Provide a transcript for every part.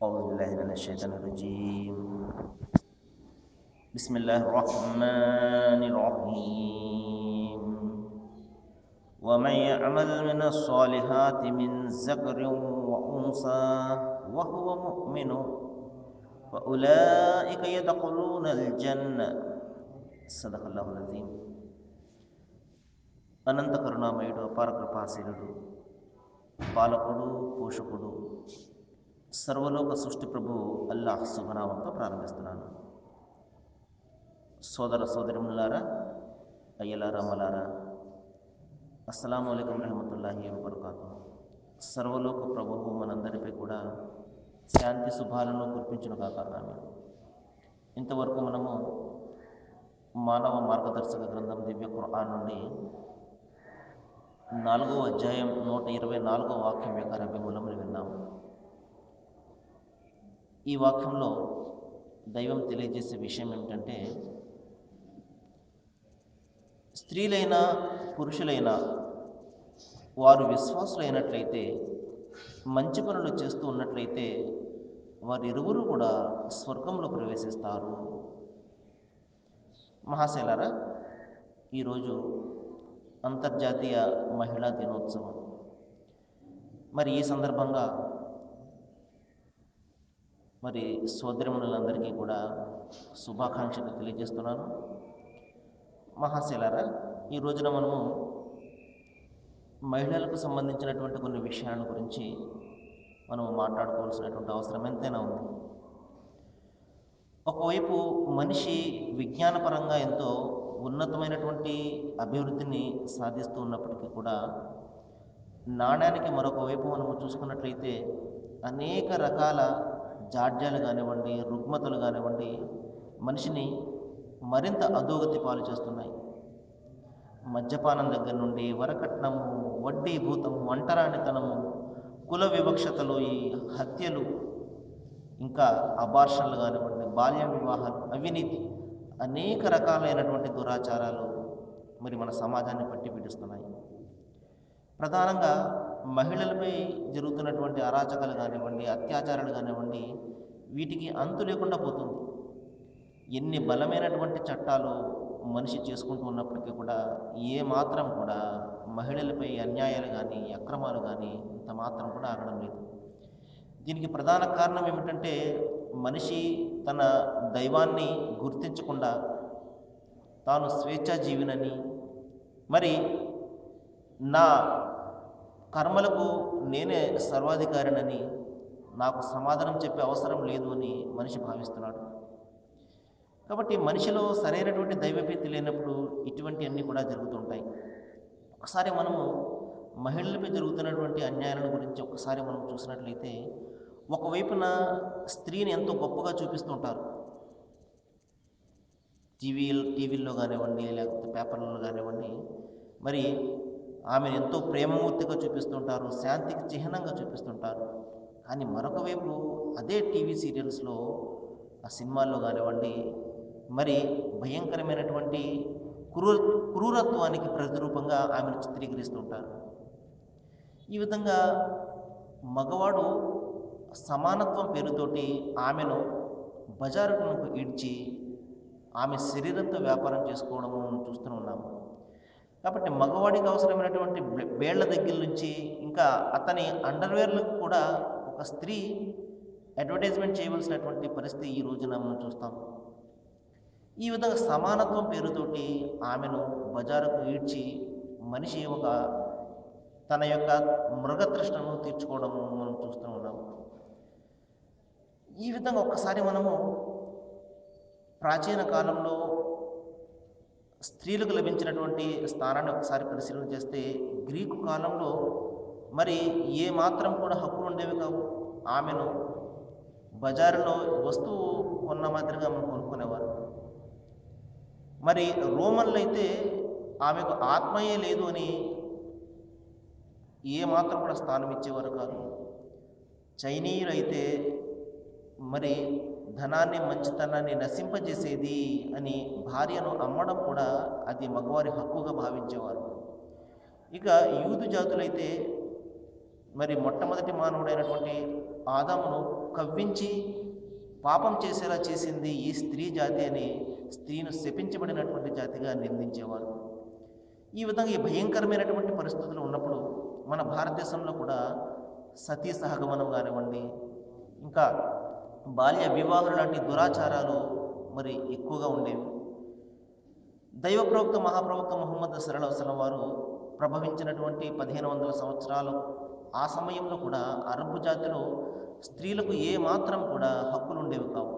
أعوذ بالله من الشيطان الرجيم بسم الله الرحمن الرحيم ومن يعمل من الصالحات من ذكر وأنثى وهو مؤمن فأولئك يدخلون الجنة صدق الله العظيم అనంత కరుణామయుడు అపార కృపాశీలుడు పాలకుడు పోషకుడు సర్వలోక సృష్టి ప్రభు అల్లాహ్ శుభనామంతో ప్రారంభిస్తున్నాను. సోదర సోదరిములారా అయ్యలారా మలారా అస్సలం అయికం రహమతుల్లాహి వబర్కాతు సర్వలోక ప్రభువు మనందరిపై కూడా శాంతి శుభాలను కురిపించిన కాక ఆమె ఇంతవరకు మనము మానవ మార్గదర్శక గ్రంథం దివ్య ఖురాన్ నుండి నాలుగో అధ్యాయం నూట ఇరవై నాలుగో వాక్యం యొక్క రవ్యమూలములు విన్నాము. ఈ వాక్యంలో దైవం తెలియజేసే విషయం ఏమిటంటే స్త్రీలైనా పురుషులైనా వారు విశ్వాసులైనట్లయితే మంచి పనులు చేస్తూ ఉన్నట్లయితే వారిరువురు కూడా స్వర్గంలో ప్రవేశిస్తారు. మహాశైలరా ఈరోజు అంతర్జాతీయ మహిళా దినోత్సవం. మరి ఈ సందర్భంగా మరి సోదరిమణులందరికీ కూడా శుభాకాంక్షలు తెలియజేస్తున్నాను. మహాశైలారా ఈ రోజున మనము మహిళలకు సంబంధించినటువంటి కొన్ని విషయాల గురించి మనం మాట్లాడుకోవాల్సినటువంటి అవసరం ఎంతైనా ఉంది. ఒకవైపు మనిషి విజ్ఞానపరంగా ఎంతో ఉన్నతమైనటువంటి అభివృద్ధిని సాధిస్తూ ఉన్నప్పటికీ కూడా నాణ్యానికి మరొక వైపు మనము చూసుకున్నట్లయితే అనేక రకాల జాడ్యాలు కానివ్వండి రుగ్మతలు కానివ్వండి మనిషిని మరింత అధోగతి పాలు చేస్తున్నాయి. మద్యపానం దగ్గర నుండి వరకట్నము వడ్డీ భూతము ఒంటరానితనము కుల వివక్షతలు ఈ హత్యలు ఇంకా అబార్షన్లు కానివ్వండి బాల్య వివాహాలు అవినీతి అనేక రకాలైనటువంటి దురాచారాలు మరి మన సమాజాన్ని పట్టి పీడిస్తున్నాయి ప్రధానంగా మహిళలపై జరుగుతున్నటువంటి అరాచకాలు కానివ్వండి అత్యాచారాలు కానివ్వండి వీటికి అంతు లేకుండా పోతుంది. ఎన్ని బలమైనటువంటి చట్టాలు మనిషి చేసుకుంటూ ఉన్నప్పటికీ కూడా ఏ మాత్రం కూడా మహిళలపై అన్యాయాలు కానీ అక్రమాలు కానీ ఇంత మాత్రం కూడా ఆగడం లేదు. దీనికి ప్రధాన కారణం ఏమిటంటే మనిషి తన దైవాన్ని గుర్తించకుండా తాను స్వేచ్ఛాజీవినని. మరి నా కర్మలకు నేనే సర్వాధికారినని నాకు సమాధానం చెప్పే అవసరం లేదు అని మనిషి భావిస్తున్నాడు. కాబట్టి మనిషిలో సరైనటువంటి దైవభీతి లేనప్పుడు ఇటువంటి అన్నీ కూడా జరుగుతుంటాయి. ఒకసారి మనము మహిళలపై జరుగుతున్నటువంటి అన్యాయాలను గురించి ఒకసారి మనం చూసినట్లయితే ఒకవైపున స్త్రీని ఎంతో గొప్పగా చూపిస్తుంటారు. టీవీ టీవీల్లో కానివ్వండి లేకపోతే పేపర్లలో కానివ్వండి మరి ఆమెను ఎంతో ప్రేమమూర్తిగా చూపిస్తుంటారు శాంతికి చిహ్నంగా చూపిస్తుంటారు. కానీ మరొక వైపు అదే టీవీ సీరియల్స్లో ఆ సినిమాల్లో కానివ్వండి మరి భయంకరమైనటువంటి క్రూర క్రూరత్వానికి ప్రతిరూపంగా ఆమెను చిత్రీకరిస్తుంటారు. ఈ విధంగా మగవాడు సమానత్వం పేరుతోటి ఆమెను బజారుకు ఈడ్చి ఆమె శరీరంతో వ్యాపారం చేసుకోవడం చూస్తూ ఉన్నాము. కాబట్టి మగవాడికి అవసరమైనటువంటి వేళ్ళ దగ్గర నుంచి ఇంకా అతని అండర్వేర్లకు కూడా ఒక స్త్రీ అడ్వర్టైజ్మెంట్ చేయవలసినటువంటి పరిస్థితి ఈ రోజున మనం చూస్తాం. ఈ విధంగా సమానత్వం పేరుతోటి ఆమెను బజారుకు ఈడ్చి మనిషి ఒక తన యొక్క మృగతృష్ణను తీర్చుకోవడం మనం చూస్తూ ఉన్నాము ఈ విధంగా ఒక్కసారి మనము ప్రాచీన కాలంలో స్త్రీలకు లభించినటువంటి స్థానాన్ని ఒకసారి పరిశీలన చేస్తే గ్రీకు కాలంలో మరి ఏ మాత్రం కూడా హక్కులు ఉండేవి కావు. ఆమెను బజారులో వస్తువు కొన్న మాదిరిగా మనం కొనుక్కునేవారు. మరి రోమన్లు అయితే ఆమెకు ఆత్మయే లేదు అని ఏ మాత్రం కూడా స్థానం ఇచ్చేవారు కాదు. చైనీయులు అయితే మరి ధనాన్ని మంచితనాన్ని నశింపజేసేది అని భార్యను అమ్మడం కూడా అది మగవారి హక్కుగా భావించేవారు. ఇక యూదు జాతులైతే మరి మొట్టమొదటి మానవుడైనటువంటి ఆదామును కవ్వించి పాపం చేసేలా చేసింది ఈ స్త్రీ జాతి అని స్త్రీను శపించబడినటువంటి జాతిగా నిందించేవారు. ఈ విధంగా ఈ భయంకరమైనటువంటి పరిస్థితులు ఉన్నప్పుడు మన భారతదేశంలో కూడా సతీ సహగమనం కానివ్వండి ఇంకా బాల్య వివాహాలు లాంటి దురాచారాలు మరి ఎక్కువగా ఉండేవి. దైవ ప్రవక్త మహాప్రవక్త ముహమ్మద్ సరళవసలం వారు ప్రభవించినటువంటి పదిహేను వందల సంవత్సరాలు ఆ సమయంలో కూడా అరబ్బు జాతిలో స్త్రీలకు ఏ మాత్రం కూడా హక్కులు ఉండేవి కావు.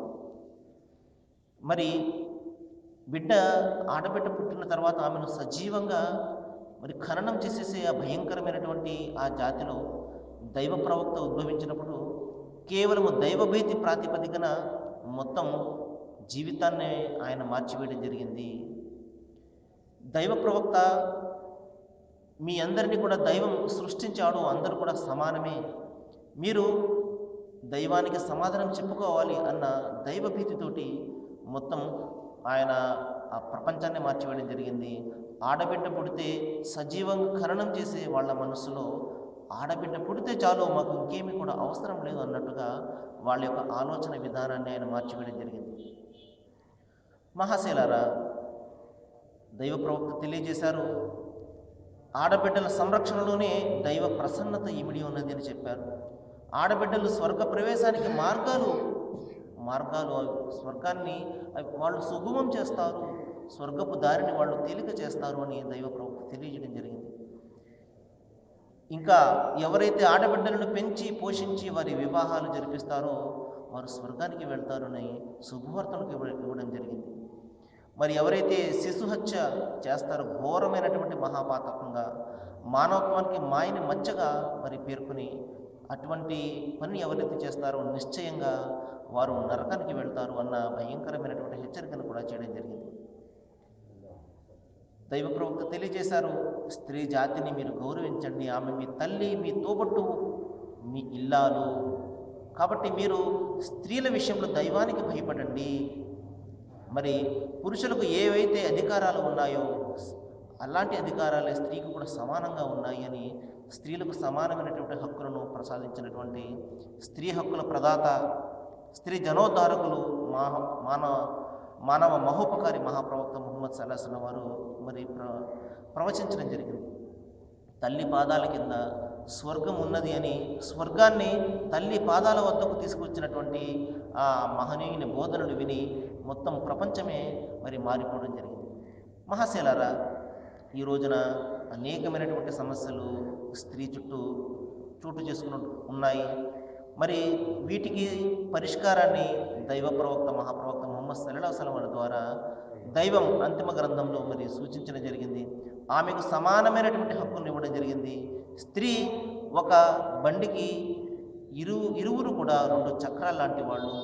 మరి బిడ్డ ఆడబిడ్డ పుట్టిన తర్వాత ఆమెను సజీవంగా మరి ఖననం చేసేసే ఆ భయంకరమైనటువంటి ఆ జాతిలో దైవ ప్రవక్త ఉద్భవించినప్పుడు కేవలము దైవభీతి ప్రాతిపదికన మొత్తం జీవితాన్ని ఆయన మార్చివేయడం జరిగింది. దైవ ప్రవక్త మీ అందరినీ కూడా దైవం సృష్టించాడు అందరూ కూడా సమానమే. మీరు దైవానికి సమాధానం చెప్పుకోవాలి అన్న దైవభీతితోటి మొత్తం ఆయన ఆ ప్రపంచాన్ని మార్చివేయడం జరిగింది. ఆడబిడ్డ పుడితే సజీవంగా ఖననం చేసే వాళ్ళ మనసులో ఆడబిడ్డ పుడితే చాలు మాకు ఇంకేమీ కూడా అవసరం లేదు అన్నట్టుగా వాళ్ళ యొక్క ఆలోచన విధానాన్ని ఆయన మార్చివేయడం జరిగింది. మహాశైలారా దైవ ప్రవక్త తెలియజేశారు ఆడబిడ్డల సంరక్షణలోనే దైవ ప్రసన్నత ఇమిడి ఉన్నది అని చెప్పారు. ఆడబిడ్డలు స్వర్గ ప్రవేశానికి మార్గాలు మార్గాలు స్వర్గాన్ని అవి వాళ్ళు సుగమం చేస్తారు స్వర్గపు దారిని వాళ్ళు తేలిక చేస్తారు అని దైవ ప్రవక్త తెలియజేయడం జరిగింది. ఇంకా ఎవరైతే ఆడబిడ్డలను పెంచి పోషించి వారి వివాహాలు జరిపిస్తారో వారు స్వర్గానికి వెళ్తారని శుభవార్తలకు ఇవ్వడం జరిగింది. మరి ఎవరైతే శిశుహత్య చేస్తారో ఘోరమైనటువంటి మహాపాతకంగా మానవత్వానికి మాయని మచ్చగా మరి పేర్కొని అటువంటి పని ఎవరైతే చేస్తారో నిశ్చయంగా వారు నరకానికి వెళ్తారు అన్న భయంకరమైనటువంటి హెచ్చరికను కూడా చేయడం జరిగింది. దైవ ప్రవక్త తెలియజేశారు స్త్రీ జాతిని మీరు గౌరవించండి. ఆమె మీ తల్లి మీ తోబట్టు మీ ఇల్లాలు. కాబట్టి మీరు స్త్రీల విషయంలో దైవానికి భయపడండి. మరి పురుషులకు ఏవైతే అధికారాలు ఉన్నాయో అలాంటి అధికారాలే స్త్రీకి కూడా సమానంగా ఉన్నాయి అని స్త్రీలకు సమానమైనటువంటి హక్కులను ప్రసాదించినటువంటి స్త్రీ హక్కుల ప్రదాత స్త్రీ జనోద్ధారకులు మా మానవ మానవ మహోపకారి మహాప్రవక్త ముహమ్మద్ సల్లాహం వారు మరి ప్ర ప్రవచించడం జరిగింది. తల్లి పాదాల కింద స్వర్గం ఉన్నది అని స్వర్గాన్ని తల్లి పాదాల వద్దకు తీసుకొచ్చినటువంటి ఆ మహనీయుని బోధనలు విని మొత్తం ప్రపంచమే మరి మారిపోవడం జరిగింది. మహాశైలారా ఈ రోజున అనేకమైనటువంటి సమస్యలు స్త్రీ చుట్టూ చోటు చేసుకున్న ఉన్నాయి. మరి వీటికి పరిష్కారాన్ని దైవ ప్రవక్త మహాప్రవక్త మొహమ్మద్ సల్లా సలం ద్వారా దైవం అంతిమ గ్రంథంలో మరి సూచించడం జరిగింది. ఆమెకు సమానమైనటువంటి హక్కును ఇవ్వడం జరిగింది. స్త్రీ ఒక బండికి ఇరు ఇరువురు కూడా రెండు చక్రాలు లాంటి వాళ్ళు.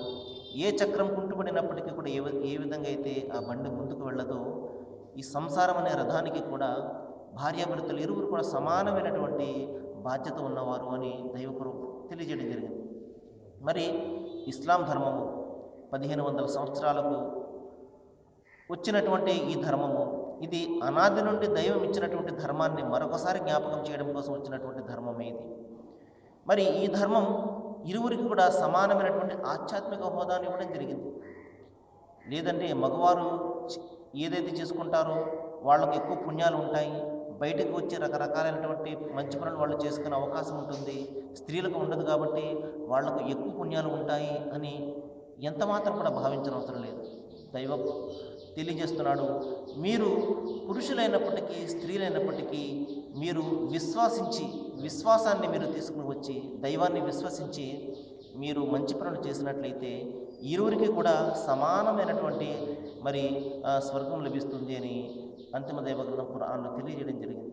ఏ చక్రం కుంటుపడినప్పటికీ కూడా ఏ ఏ విధంగా అయితే ఆ బండి ముందుకు వెళ్ళదో ఈ సంసారం అనే రథానికి కూడా భార్యాభర్తలు ఇరువురు కూడా సమానమైనటువంటి బాధ్యత ఉన్నవారు అని దైవకురు తెలియజేయడం జరిగింది. మరి ఇస్లాం ధర్మము పదిహేను వందల సంవత్సరాలకు వచ్చినటువంటి ఈ ధర్మము ఇది అనాది నుండి దైవం ఇచ్చినటువంటి ధర్మాన్ని మరొకసారి జ్ఞాపకం చేయడం కోసం వచ్చినటువంటి ధర్మమే ఇది. మరి ఈ ధర్మం ఇరువురికి కూడా సమానమైనటువంటి ఆధ్యాత్మిక హోదాను ఇవ్వడం జరిగింది. లేదంటే మగవారు ఏదైతే చేసుకుంటారో వాళ్ళకు ఎక్కువ పుణ్యాలు ఉంటాయి బయటకు వచ్చి రకరకాలైనటువంటి మంచి పనులు వాళ్ళు చేసుకునే అవకాశం ఉంటుంది స్త్రీలకు ఉండదు కాబట్టి వాళ్ళకు ఎక్కువ పుణ్యాలు ఉంటాయి అని ఎంత మాత్రం కూడా భావించిన అవసరం లేదు. దైవం తెలియజేస్తున్నాడు. మీరు పురుషులైనప్పటికీ స్త్రీలైనప్పటికీ మీరు విశ్వాసించి విశ్వాసాన్ని మీరు తీసుకుని వచ్చి దైవాన్ని విశ్వసించి మీరు మంచి పనులు చేసినట్లయితే ఇరువురికి కూడా సమానమైనటువంటి మరి స్వర్గం లభిస్తుంది అని అంతిమ దైవ గ్రంథం ఖురాన్లో తెలియజేయడం జరిగింది.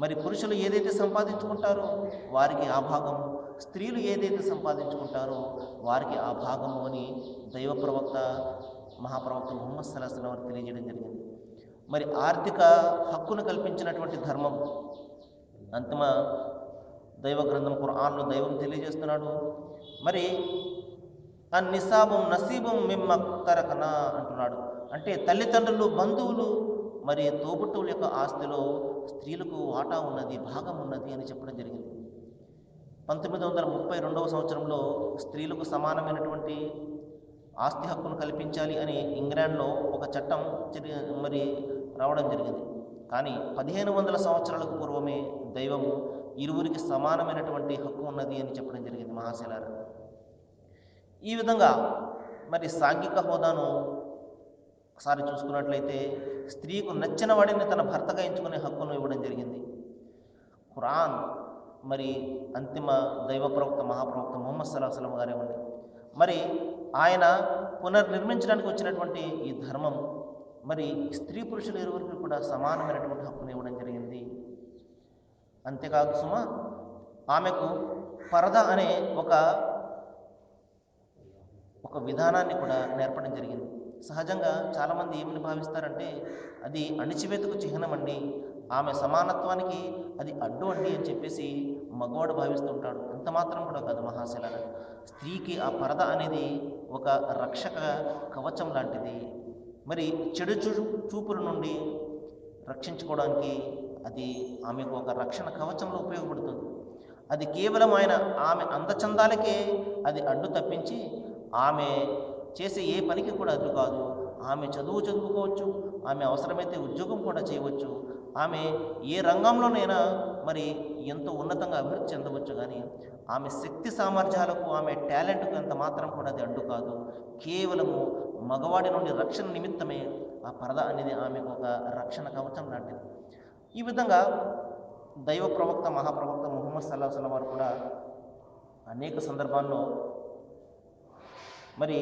మరి పురుషులు ఏదైతే సంపాదించుకుంటారో వారికి ఆ భాగం స్త్రీలు ఏదైతే సంపాదించుకుంటారో వారికి ఆ భాగము అని దైవ ప్రవక్త మహాప్రవక్త ముహమ్మద్ సల్లాహం వారు తెలియజేయడం జరిగింది. మరి ఆర్థిక హక్కును కల్పించినటువంటి ధర్మం అంతిమ దైవ గ్రంథం ఖురాన్లో దైవం తెలియజేస్తున్నాడు. మరి ఆ నిసాబం నసీబం మిమ్మ తరకనా అంటున్నాడు. అంటే తల్లిదండ్రులు బంధువులు మరి తోబుట్టువుల యొక్క ఆస్తిలో స్త్రీలకు వాటా ఉన్నది భాగం ఉన్నది అని చెప్పడం జరిగింది. పంతొమ్మిది వందల ముప్పై రెండవ సంవత్సరంలో స్త్రీలకు సమానమైనటువంటి ఆస్తి హక్కును కల్పించాలి అని ఇంగ్లాండ్లో ఒక చట్టం మరి రావడం జరిగింది. కానీ పదిహేను వందల సంవత్సరాలకు పూర్వమే దైవము ఇరువురికి సమానమైనటువంటి హక్కు ఉన్నది అని చెప్పడం జరిగింది మహాశిలారా. ఈ విధంగా మరి సాంఘిక హోదాను ఒకసారి చూసుకున్నట్లయితే స్త్రీకు నచ్చిన వాడిని తన భర్తగా ఎంచుకునే హక్కును ఇవ్వడం జరిగింది. ఖురాన్ మరి అంతిమ దైవ ప్రవక్త మహాప్రవక్త ముహమ్మద్ సల్లాహం గారే ఉండి. మరి ఆయన పునర్నిర్మించడానికి వచ్చినటువంటి ఈ ధర్మం మరి స్త్రీ పురుషులు ఇరువురికి కూడా సమానమైనటువంటి హక్కును ఇవ్వడం జరిగింది. అంతేకాదు సుమ ఆమెకు పరద అనే ఒక ఒక విధానాన్ని కూడా నేర్పడం జరిగింది. సహజంగా చాలామంది ఏమని భావిస్తారంటే అది అణిచివేతకు చిహ్నం అండి ఆమె సమానత్వానికి అది అడ్డు అండి అని చెప్పేసి మగవాడు భావిస్తుంటాడు. అంత మాత్రం కూడా కాదు మహాశిల స్త్రీకి ఆ పరద అనేది ఒక రక్షక కవచం లాంటిది. మరి చెడు చూ చూపుల నుండి రక్షించుకోవడానికి అది ఆమెకు ఒక రక్షణ కవచంలో ఉపయోగపడుతుంది. అది కేవలం ఆయన ఆమె అందచందాలకే అది అడ్డు తప్పించి ఆమె చేసే ఏ పనికి కూడా అడ్డు కాదు. ఆమె చదువు చదువుకోవచ్చు ఆమె అవసరమైతే ఉద్యోగం కూడా చేయవచ్చు ఆమె ఏ రంగంలోనైనా మరి ఎంతో ఉన్నతంగా అభివృద్ధి చెందవచ్చు కానీ ఆమె శక్తి సామర్థ్యాలకు ఆమె టాలెంట్కు ఎంత మాత్రం కూడా అది అడ్డు కాదు. కేవలము మగవాడి నుండి రక్షణ నిమిత్తమే ఆ పరద అనేది ఆమెకు ఒక రక్షణ కవచం లాంటిది. ఈ విధంగా దైవ ప్రవక్త మహాప్రవక్త ముహమ్మద్ సల్లాహ్ సల్లం వారు కూడా అనేక సందర్భాల్లో మరి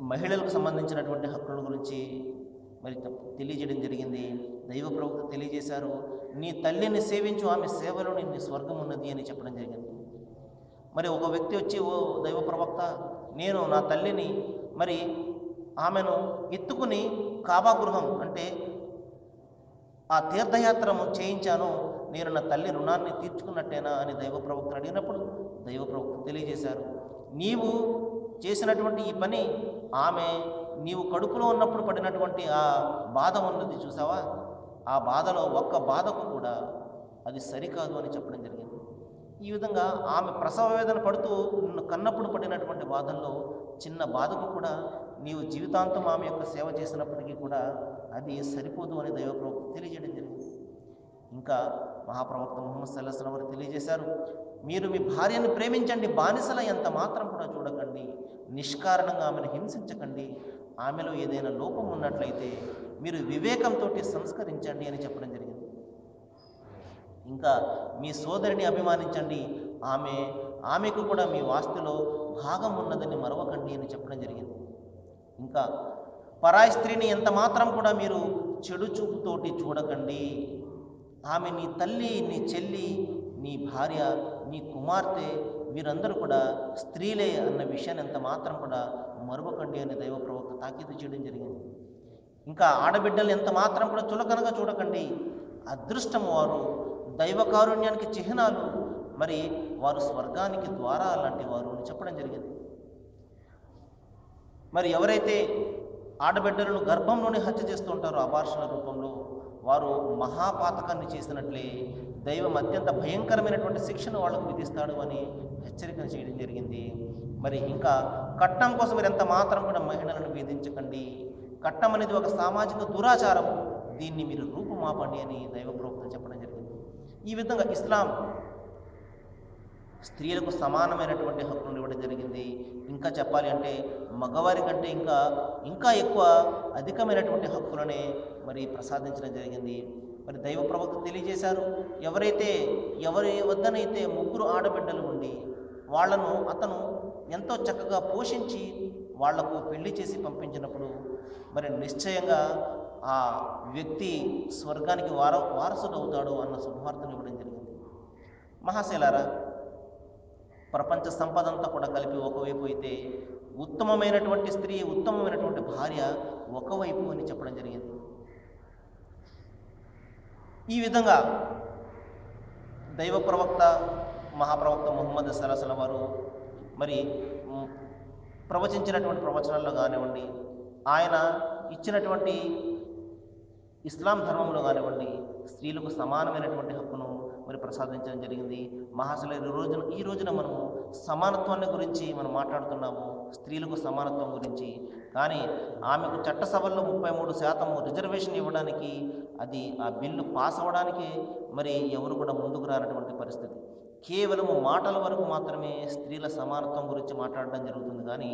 మహిళలకు సంబంధించినటువంటి హక్కుల గురించి మరి తెలియజేయడం జరిగింది. దైవ ప్రవక్త తెలియజేశారు నీ తల్లిని సేవించు ఆమె సేవలో నీ స్వర్గం ఉన్నది అని చెప్పడం జరిగింది. మరి ఒక వ్యక్తి వచ్చి ఓ దైవ ప్రవక్త నేను నా తల్లిని మరి ఆమెను ఎత్తుకుని కాబా గృహం అంటే ఆ తీర్థయాత్రను చేయించాను నేను నా తల్లి రుణాన్ని తీర్చుకున్నట్టేనా? అని దైవ ప్రవక్తను అడిగినప్పుడు దైవ ప్రవక్త తెలియజేశారు నీవు చేసినటువంటి ఈ పని ఆమె నీవు కడుపులో ఉన్నప్పుడు పడినటువంటి ఆ బాధ ఉన్నది చూసావా? ఆ బాధలో ఒక్క బాధకు కూడా అది సరికాదు అని చెప్పడం జరిగింది. ఈ విధంగా ఆమె ప్రసవ వేదన పడుతూ నిన్ను కన్నప్పుడు పడినటువంటి బాధల్లో చిన్న బాధకు కూడా నీవు జీవితాంతం ఆమె యొక్క సేవ చేసినప్పటికీ కూడా అది సరిపోదు అని దైవప్రవక్త తెలియజేయడం జరిగింది. ఇంకా మహాప్రవక్త ముహమ్మద్ సల్లాహం వారు తెలియజేశారు మీరు మీ భార్యను ప్రేమించండి బానిసల ఎంత మాత్రం కూడా చూడకండి నిష్కారణంగా ఆమెను హింసించకండి ఆమెలో ఏదైనా లోపం ఉన్నట్లయితే మీరు వివేకంతో సంస్కరించండి అని చెప్పడం జరిగింది. ఇంకా మీ సోదరిని అభిమానించండి. ఆమె ఆమెకు కూడా మీ వాస్తులో భాగం ఉన్నదని మరవకండి అని చెప్పడం జరిగింది. ఇంకా పరాయి స్త్రీని ఎంత మాత్రం కూడా మీరు చెడు చూపుతోటి చూడకండి. ఆమె నీ తల్లి నీ చెల్లి నీ భార్య నీ కుమార్తె వీరందరూ కూడా స్త్రీలే అన్న విషయాన్ని ఎంత మాత్రం కూడా మరువకండి అని దైవ ప్రవక్త తాకీదు చేయడం జరిగింది. ఇంకా ఆడబిడ్డలు ఎంత మాత్రం కూడా చులకనగా చూడకండి. అదృష్టం వారు దైవకారుణ్యానికి చిహ్నాలు మరి వారు స్వర్గానికి ద్వారా లాంటి వారు అని చెప్పడం జరిగింది. మరి ఎవరైతే ఆడబిడ్డలను గర్భంలోనే హత్య చేస్తూ ఉంటారో రూపంలో వారు మహాపాతకాన్ని చేసినట్లే దైవం అత్యంత భయంకరమైనటువంటి శిక్షను వాళ్ళకు విధిస్తాడు అని హెచ్చరికను చేయడం జరిగింది. మరి ఇంకా కట్నం కోసం మీరు ఎంత మాత్రం కూడా మహిళలను వేధించకండి. కట్నం అనేది ఒక సామాజిక దురాచారం. దీన్ని మీరు రూపుమాపండి అని దైవ ప్రవక్త చెప్పడం జరిగింది. ఈ విధంగా ఇస్లాం స్త్రీలకు సమానమైనటువంటి హక్కులను ఇవ్వడం జరిగింది. ఇంకా చెప్పాలి అంటే మగవారి కంటే ఇంకా ఇంకా ఎక్కువ అధికమైనటువంటి హక్కులనే మరి ప్రసాదించడం జరిగింది. మరి దైవ ప్రవక్త తెలియజేశారు. ఎవరైతే ఎవరి వద్దనైతే ముగ్గురు ఆడబిడ్డలు ఉండి వాళ్ళను అతను ఎంతో చక్కగా పోషించి వాళ్ళకు పెళ్ళి చేసి పంపించినప్పుడు మరి నిశ్చయంగా ఆ వ్యక్తి స్వర్గానికి వార వారసుడు అవుతాడు అన్న శుభవార్తను ఇవ్వడం జరిగింది. మహాశైలారా ప్రపంచ సంపద అంతా కూడా కలిపి ఒకవైపు అయితే ఉత్తమమైనటువంటి స్త్రీ ఉత్తమమైనటువంటి భార్య ఒకవైపు అని చెప్పడం జరిగింది. ఈ విధంగా దైవ ప్రవక్త మహాప్రవక్త ముహమ్మద్ సలాసల వారు మరి ప్రవచించినటువంటి ప్రవచనాల్లో కానివ్వండి ఆయన ఇచ్చినటువంటి ఇస్లాం ధర్మంలో కానివ్వండి స్త్రీలకు సమానమైనటువంటి హక్కును మరి ప్రసాదించడం జరిగింది. మహాశల రోజున ఈ రోజున మనము సమానత్వాన్ని గురించి మనం మాట్లాడుతున్నాము స్త్రీలకు సమానత్వం గురించి. కానీ ఆమెకు చట్టసభల్లో ముప్పై మూడు శాతం రిజర్వేషన్ ఇవ్వడానికి అది ఆ బిల్లు పాస్ అవ్వడానికి మరి ఎవరు కూడా ముందుకు రానటువంటి పరిస్థితి. కేవలము మాటల వరకు మాత్రమే స్త్రీల సమానత్వం గురించి మాట్లాడడం జరుగుతుంది. కానీ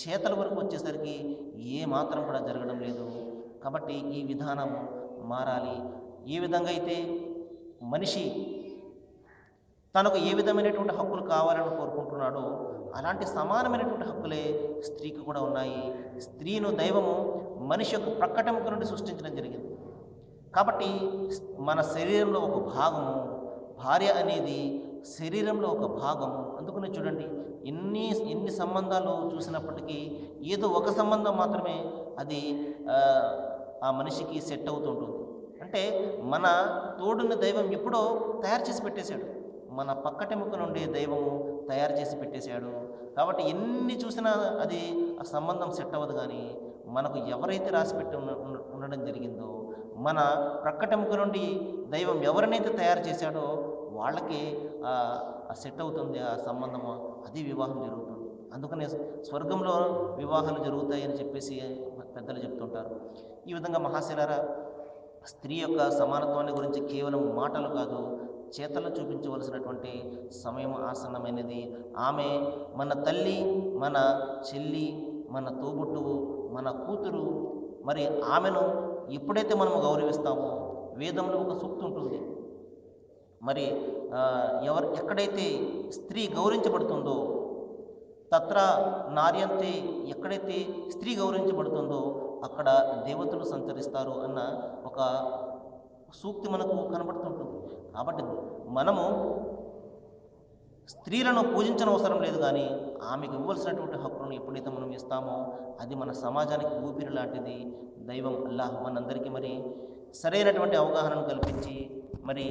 చేతల వరకు వచ్చేసరికి ఏ మాత్రం కూడా జరగడం లేదు. కాబట్టి ఈ విధానం మారాలి. ఏ విధంగా అయితే మనిషి తనకు ఏ విధమైనటువంటి హక్కులు కావాలని కోరుకుంటున్నాడో అలాంటి సమానమైనటువంటి హక్కులే స్త్రీకి కూడా ఉన్నాయి. స్త్రీను దైవము మనిషి యొక్క ప్రక్కటెముక నుండి సృష్టించడం జరిగింది. కాబట్టి మన శరీరంలో ఒక భాగము భార్య అనేది శరీరంలో ఒక భాగము అందుకనే చూడండి ఎన్ని ఎన్ని సంబంధాలు చూసినప్పటికీ ఏదో ఒక సంబంధం మాత్రమే అది ఆ, మనిషికి సెట్ అవుతుంటుంది. అంటే మన తోడుని దైవం ఎప్పుడో తయారు చేసి పెట్టేశాడు. మన పక్కటెముక నుండి దైవము తయారు చేసి పెట్టేశాడు. కాబట్టి ఎన్ని చూసినా అది ఆ సంబంధం సెట్ అవ్వదు కానీ మనకు ఎవరైతే రాసిపెట్టి ఉన్న ఉండడం జరిగిందో మన ప్రక్కటెముక నుండి దైవం ఎవరినైతే తయారు చేశాడో వాళ్ళకి సెట్ అవుతుంది ఆ సంబంధము. అది వివాహం జరుగుతుంది. అందుకనే స్వర్గంలో వివాహాలు జరుగుతాయని చెప్పేసి పెద్దలు చెప్తుంటారు. ఈ విధంగా మహాశిలారా స్త్రీ యొక్క సమానత్వాన్ని గురించి కేవలం మాటలు కాదు చేతలు చూపించవలసినటువంటి సమయం ఆసన్నమైనది. ఆమె మన తల్లి మన చెల్లి మన తోబుట్టువు మన కూతురు మరి ఆమెను ఎప్పుడైతే మనము గౌరవిస్తామో వేదంలో ఒక సూక్తి ఉంటుంది. మరి ఎవరు ఎక్కడైతే స్త్రీ గౌరవించబడుతుందో తత్ర నార్యంతే ఎక్కడైతే స్త్రీ గౌరవించబడుతుందో అక్కడ దేవతలు సంచరిస్తారు అన్న ఒక సూక్తి మనకు కనబడుతుంటుంది. కాబట్టి మనము స్త్రీలను పూజించనవసరం లేదు కానీ ఆమెకు ఇవ్వాల్సినటువంటి హక్కులను ఎప్పుడైతే మనం ఇస్తామో అది మన సమాజానికి ఊపిరి లాంటిది. దైవం అల్లాహ్ మనందరికీ మరి సరైనటువంటి అవగాహనను కల్పించి మరి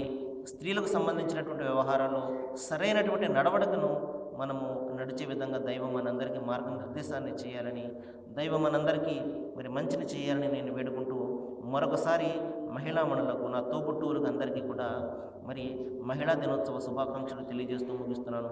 స్త్రీలకు సంబంధించినటువంటి వ్యవహారాలు సరైనటువంటి నడవడికను మనము నడిచే విధంగా దైవం మనందరికీ మార్గనిర్దేశాన్ని చేయాలని దైవం మనందరికీ మరి మంచిని చేయాలని నేను వేడుకుంటూ మరొకసారి మహిళా మండలకు నా తోబుట్టువులకు అందరికీ కూడా మరి మహిళా దినోత్సవ శుభాకాంక్షలు తెలియజేస్తూ ముగిస్తున్నాను.